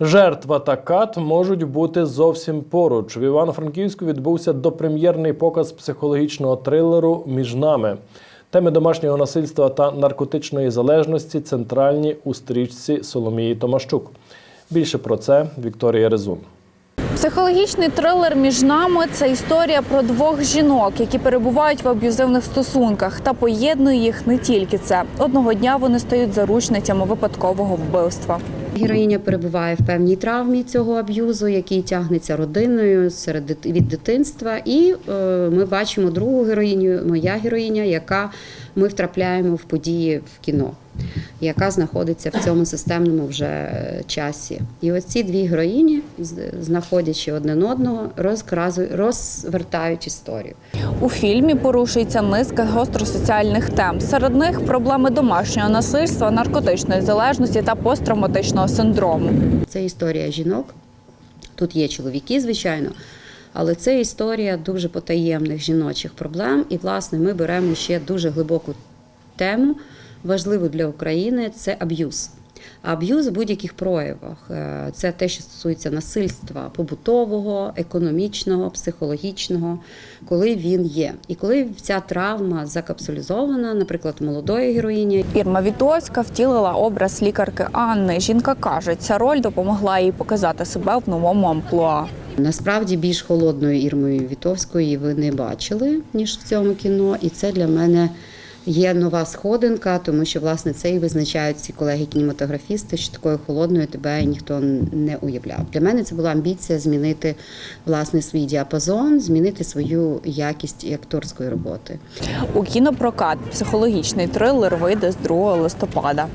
Жертва та кат можуть бути зовсім поруч. В Івано-Франківську відбувся допрем'єрний показ психологічного трилеру Між нами. Теми домашнього насильства та наркотичної залежності центральні у стрічці Соломії Томащук. Більше про це Вікторія Резун. Психологічний трилер між нами це історія про двох жінок, які перебувають в аб'юзивних стосунках, та поєднує їх не тільки це. Одного дня вони стають заручницями випадкового вбивства. Героїня перебуває в певній травмі цього аб'юзу, який тягнеться родиною серед від дитинства. І е, ми бачимо другу героїню, моя героїня, яка ми втрапляємо в події в кіно, яка знаходиться в цьому системному вже е, часі. І оці дві героїні, знаходячи одне одного, розвертають історію. У фільмі порушується низка гостросоціальних тем. Серед них проблеми домашнього насильства, наркотичної залежності та посттравматичного синдрому. Це історія жінок. Тут є чоловіки, звичайно, але це історія дуже потаємних жіночих проблем. І, власне, ми беремо ще дуже глибоку тему, важливу для України це аб'юз. Аб'юз в будь-яких проявах Е, це те, що стосується насильства побутового, економічного, психологічного, коли він є. І коли ця травма закапсулізована, наприклад, молодої героїні, Ірма Вітовська втілила образ лікарки Анни. Жінка каже, ця роль допомогла їй показати себе в новому амплуа. Насправді більш холодної Ірмою Вітовської ви не бачили, ніж в цьому кіно. І це для мене є нова сходинка, тому що власне це і визначають ці колеги-кінематографісти, що такою холодною тебе ніхто не уявляв. Для мене це була амбіція змінити власне свій діапазон, змінити свою якість і акторської роботи. У кінопрокат психологічний трилер вийде з 2 листопада.